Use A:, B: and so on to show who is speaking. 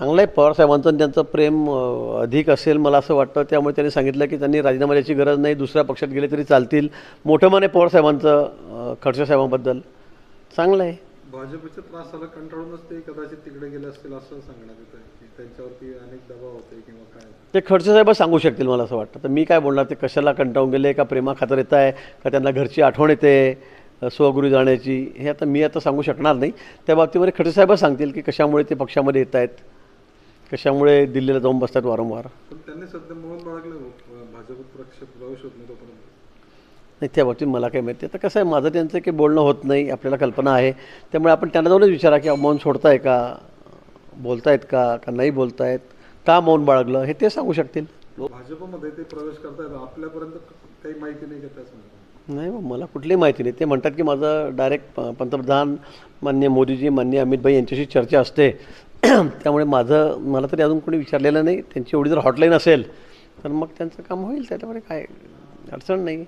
A: चांगलं आहे पवारसाहेबांचं त्यांचं प्रेम अधिक असेल मला असं वाटतं. त्यामुळे त्यांनी सांगितलं की त्यांनी राजीनामा द्यायची गरज नाही. दुसऱ्या पक्षात गेले तरी चालतील. मोठं मन आहे पवारसाहेबांचं अ, खडसे साहेबांबद्दल. चांगलं आहे
B: भाजपच्या त्रासाला कंटाळूनच ते कदाचित तिकडे गेले असतील असं सांगण्यात येतं की त्यांच्यावरती अनेक दबाव होते किंवा काय
A: ते खडसे साहेब सांगू शकतील मला असं वाटतं. तर मी काय बोलणार? ते कशाला कंटाळून गेले? का प्रेमा खातर येत आहे का त्यांना घरची आठवण येते? स्वगुरू जाण्याची? हे आता मी आता सांगू शकणार नाही. त्या बाबतीमध्ये खडसे साहेबच सांगतील की कशामुळे ते पक्षामध्ये येत आहेत कशामुळे दिल्लीला जाऊन बसतात वारंवार?
B: त्यांनी सध्या मौन बाळगलं अं, भाजप पक्ष प्रवेश होत नाही तोपर्यंत.
A: नाही त्या बाबतीत मला काय माहिती. आता कसं आहे माझं त्यांचं काही बोलणं होत नाही आपल्याला कल्पना आहे. त्यामुळे आपण त्यांना जाऊनच विचारा की मौन सोडताय का? बोलतायत का? का नाही बोलतायत? का मौन बाळगलं? हे ते सांगू शकतील.
B: भाजपमध्ये ते प्रवेश करतायत आपल्यापर्यंत काही माहिती नाही संदर्भात
A: नाही मला कुठलीही माहिती नाही. ते म्हणतात की माझं डायरेक्ट पंतप्रधान मान्य मोदीजी मान्य अमित भाई यांच्याशी चर्चा असते. त्यामुळे माझं मला तरी अजून कोणी विचारलेलं नाही. त्यांची एवढी जर हॉटलाईन असेल तर मग त्यांचं काम होईल. त्याच्यामध्ये काय अडचण नाही.